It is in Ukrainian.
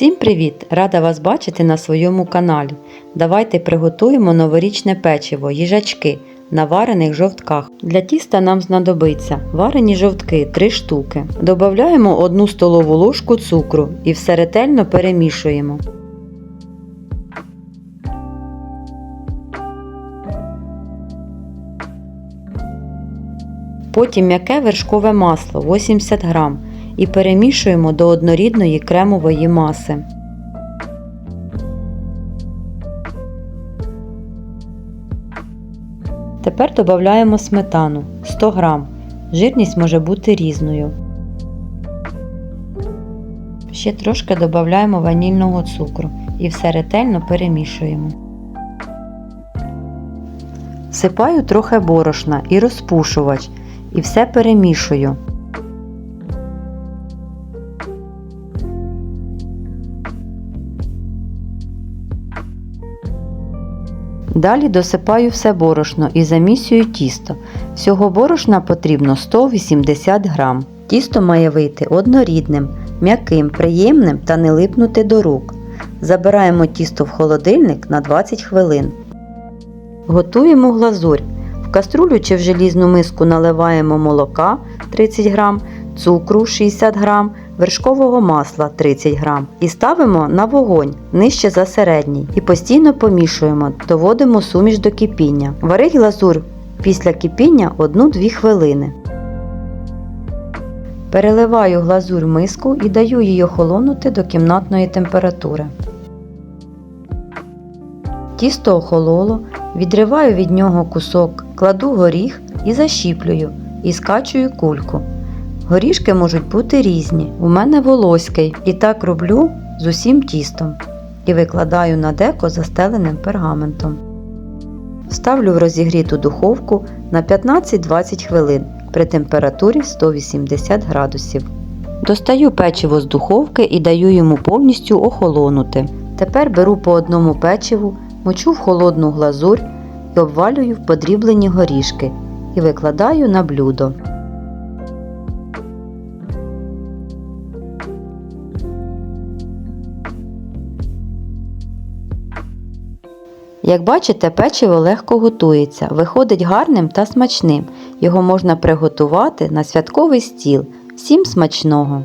Всім привіт! Рада вас бачити на своєму каналі. Давайте приготуємо новорічне печиво, їжачки на варених жовтках. Для тіста нам знадобиться варені жовтки 3 штуки. Додаємо 1 столову ложку цукру і все ретельно перемішуємо. Потім м'яке вершкове масло 80 грам і перемішуємо до однорідної кремової маси. Тепер додаємо сметану 100 грам. Жирність може бути різною. Ще трошки додаємо ванільного цукру і все ретельно перемішуємо. Всипаю трохи борошна і розпушувач і все перемішую. Далі досипаю все борошно і замісюю тісто. Всього борошна потрібно 180 грам. Тісто має вийти однорідним, м'яким, приємним та не липнути до рук. Забираємо тісто в холодильник на 20 хвилин. Готуємо глазурь. В каструлю чи в желізну миску наливаємо молока 30 грам, цукру 60 грам, вершкового масла 30 грам і ставимо на вогонь нижче за середній і постійно помішуємо, доводимо суміш до кипіння. Варить глазур після кипіння 1-2 хвилини. Переливаю глазурь в миску і даю її охолонути до кімнатної температури. Тісто охололо, відриваю від нього кусок, кладу горіх і защіплюю і скачую кульку. Горішки можуть бути різні. У мене волоський. І так роблю з усім тістом. І викладаю на деко застеленим пергаментом. Ставлю в розігріту духовку на 15-20 хвилин при температурі 180 градусів. Достаю печиво з духовки і даю йому повністю охолонути. Тепер беру по одному печиву, мочу в холодну глазурь і обвалюю в подріблені горішки і викладаю на блюдо. Як бачите, печиво легко готується, виходить гарним та смачним. Його можна приготувати на святковий стіл. Всім смачного!